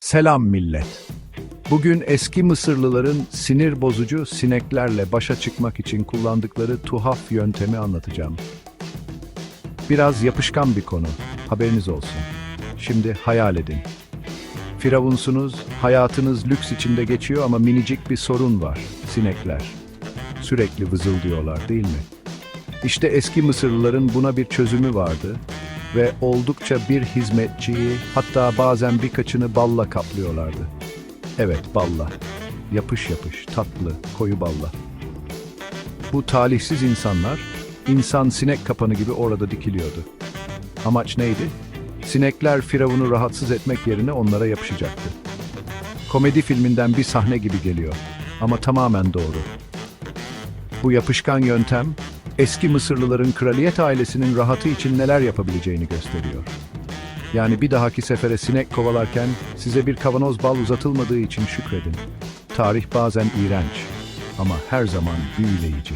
Selam millet. Bugün eski Mısırlıların sinir bozucu sineklerle başa çıkmak için kullandıkları tuhaf yöntemi anlatacağım. Biraz yapışkan bir konu, haberiniz olsun. Şimdi hayal edin. Firavunsunuz, hayatınız lüks içinde geçiyor ama minicik bir sorun var, sinekler. Sürekli vızıldıyorlar değil mi? İşte eski Mısırlıların buna bir çözümü vardı ve oldukça bir hizmetçiyi hatta bazen birkaçını balla kaplıyorlardı. Evet balla. Yapış yapış, tatlı, koyu balla. Bu talihsiz insanlar insan sinek kapanı gibi orada dikiliyordu. Amaç neydi? Sinekler Firavun'u rahatsız etmek yerine onlara yapışacaktı. Komedi filminden bir sahne gibi geliyor ama tamamen doğru. Bu yapışkan yöntem, eski Mısırlıların kraliyet ailesinin rahatı için neler yapabileceğini gösteriyor. Yani bir dahaki sefere sinek kovalarken size bir kavanoz bal uzatılmadığı için şükredin. Tarih bazen iğrenç ama her zaman büyüleyici.